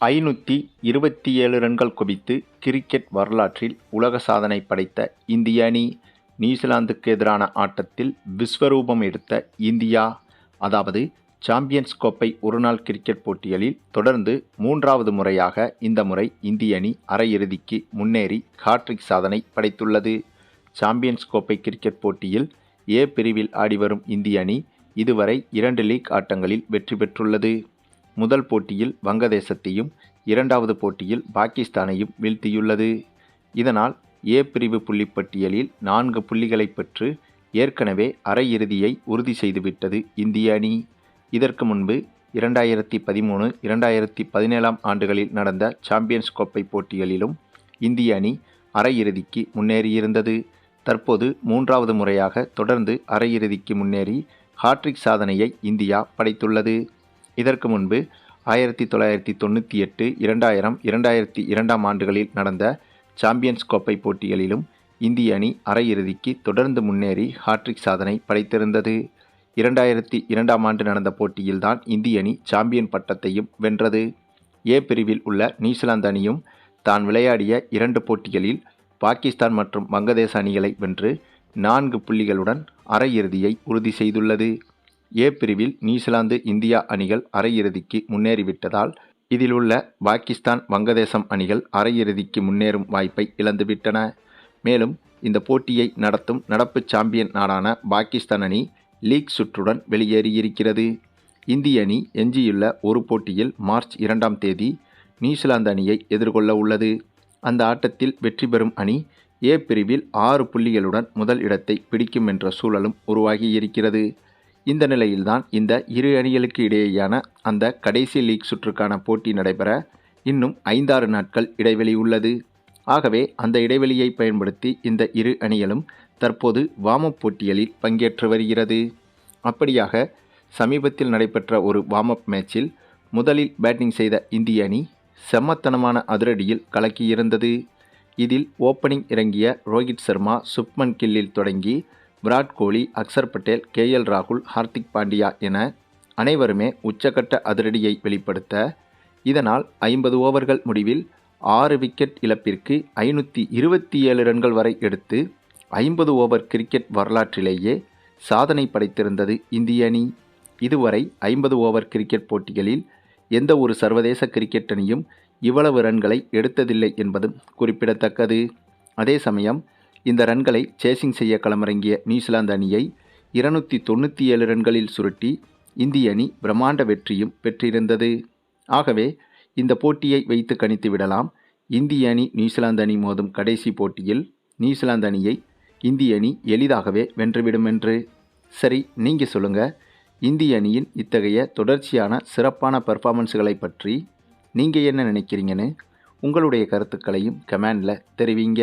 ஐநூற்றி இருபத்தி ஏழு ரன்கள் குவித்து கிரிக்கெட் வரலாற்றில் உலக சாதனை படைத்த இந்திய அணி நியூசிலாந்துக்கு எதிரான ஆட்டத்தில் விஸ்வரூபம் எடுத்த இந்தியா அதாவது சாம்பியன்ஸ் கோப்பை ஒருநாள் கிரிக்கெட் போட்டிகளில் தொடர்ந்து மூன்றாவது முறையாக இந்த முறை இந்திய அணி அரையிறுதிக்கு முன்னேறி ஹாட்ரிக் சாதனை படைத்துள்ளது. சாம்பியன்ஸ் கோப்பை கிரிக்கெட் போட்டியில் ஏ பிரிவில் ஆடிவரும் இந்திய அணி இதுவரை இரண்டு லீக் ஆட்டங்களில் வெற்றி பெற்றுள்ளது. முதல் போட்டியில் வங்கதேசத்தையும் இரண்டாவது போட்டியில் பாகிஸ்தானையும் வீழ்த்தியுள்ளது. இதனால் ஏ பிரிவு புள்ளிப்பட்டியலில் நான்கு புள்ளிகளை பெற்று ஏற்கனவே அரையிறுதியை உறுதி செய்துவிட்டது இந்திய அணி. இதற்கு முன்பு இரண்டாயிரத்தி பதிமூணு இரண்டாயிரத்தி பதினேழாம் ஆண்டுகளில் நடந்த சாம்பியன்ஸ் கோப்பை போட்டிகளிலும் இந்திய அணி அரையிறுதிக்கு முன்னேறியிருந்தது. தற்போது மூன்றாவது முறையாக தொடர்ந்து அரையிறுதிக்கு முன்னேறி ஹாட்ரிக் சாதனையை இந்தியா படைத்துள்ளது. இதற்கு முன்பு ஆயிரத்தி தொள்ளாயிரத்தி தொண்ணூற்றி எட்டு இரண்டாயிரம் இரண்டாயிரத்தி இரண்டாம் ஆண்டுகளில் நடந்த சாம்பியன்ஸ் கோப்பை போட்டிகளிலும் இந்திய அணி அரையிறுதிக்கு தொடர்ந்து முன்னேறி ஹாட்ரிக் சாதனை படைத்திருந்தது. இரண்டாயிரத்தி இரண்டாம் ஆண்டு நடந்த போட்டியில்தான் இந்திய அணி சாம்பியன் பட்டத்தையும் வென்றது. ஏ பிரிவில் உள்ள நியூசிலாந்து அணியும் தான் விளையாடிய இரண்டு போட்டிகளில் பாகிஸ்தான் மற்றும் வங்கதேச அணிகளை வென்று நான்கு புள்ளிகளுடன் அரையிறுதியை உறுதி செய்துள்ளது. ஏ பிரிவில் நியூசிலாந்து இந்தியா அணிகள் அரையிறுதிக்கு முன்னேறிவிட்டதால் இதில் உள்ள பாகிஸ்தான் வங்கதேசம் அணிகள் அரையிறுதிக்கு முன்னேறும் வாய்ப்பை இழந்துவிட்டன. மேலும் இந்த போட்டியை நடத்தும் நடப்பு சாம்பியன் நாடான பாகிஸ்தான் அணி லீக் சுற்றுடன் வெளியேறியிருக்கிறது. இந்திய அணி எஞ்சியுள்ள ஒரு போட்டியில் மார்ச் இரண்டாம் தேதி நியூசிலாந்து அணியை எதிர்கொள்ள உள்ளது. அந்த ஆட்டத்தில் வெற்றி பெறும் அணி ஏ பிரிவில் ஆறு புள்ளிகளுடன் முதல் இடத்தை பிடிக்கும் என்ற சூழலும் உருவாகியிருக்கிறது. இந்த நிலையில்தான் இந்த இரு அணிகளுக்கு இடையேயான அந்த கடைசி லீக் சுற்றுக்கான போட்டி நடைபெற இன்னும் ஐந்தாறு நாட்கள் இடைவெளி உள்ளது. ஆகவே அந்த இடைவெளியை பயன்படுத்தி இந்த இரு அணிகளும் தற்போது வாமப் போட்டிகளில் பங்கேற்று வருகிறது. அப்படியாக சமீபத்தில் நடைபெற்ற ஒரு வார்ம்அப் மேட்சில் முதலில் பேட்டிங் செய்த இந்திய அணி செம்மத்தனமான அதிரடியில் கலக்கியிருந்தது. இதில் ஓப்பனிங் இறங்கிய ரோஹித் சர்மா சுப்மன் கில்லில் தொடங்கி விராட் கோலி அக்சர் பட்டேல் கே எல் ராகுல் ஹார்திக் பாண்டியா என அனைவருமே உச்சகட்ட அதிரடியை வெளிப்படுத்த இதனால் ஐம்பது ஓவர்கள் முடிவில் ஆறு விக்கெட் இழப்பிற்கு ஐநூற்றி இருபத்தி ஏழு ரன்கள் வரை எடுத்து ஐம்பது ஓவர் கிரிக்கெட் வரலாற்றிலேயே சாதனை படைத்திருந்தது இந்திய அணி. இதுவரை ஐம்பது ஓவர் கிரிக்கெட் போட்டிகளில் எந்த ஒரு சர்வதேச கிரிக்கெட் அணியும் இவ்வளவு ரன்களை எடுத்ததில்லை என்பதும் குறிப்பிடத்தக்கது. அதே சமயம் இந்த ரன்களை சேசிங் செய்ய களமிறங்கிய நியூசிலாந்து அணியை இருநூற்றி தொண்ணூற்றி ஏழு ரன்களில் சுருட்டி இந்திய அணி பிரம்மாண்ட வெற்றியும் பெற்றிருந்தது. ஆகவே இந்த போட்டியை வைத்து கணித்து விடலாம். இந்திய அணி நியூசிலாந்து அணி மோதும் கடைசி போட்டியில் நியூசிலாந்து அணியை இந்திய அணி எளிதாகவே வென்றுவிடும் என்று சரி நீங்கள் சொல்லுங்கள் இந்திய அணியின் இத்தகைய தொடர்ச்சியான சிறப்பான பெர்ஃபார்மன்ஸுகளை பற்றி நீங்கள் என்ன நினைக்கிறீங்கன்னு உங்களுடைய கருத்துக்களையும் கமெண்டில் தெரிவிங்க.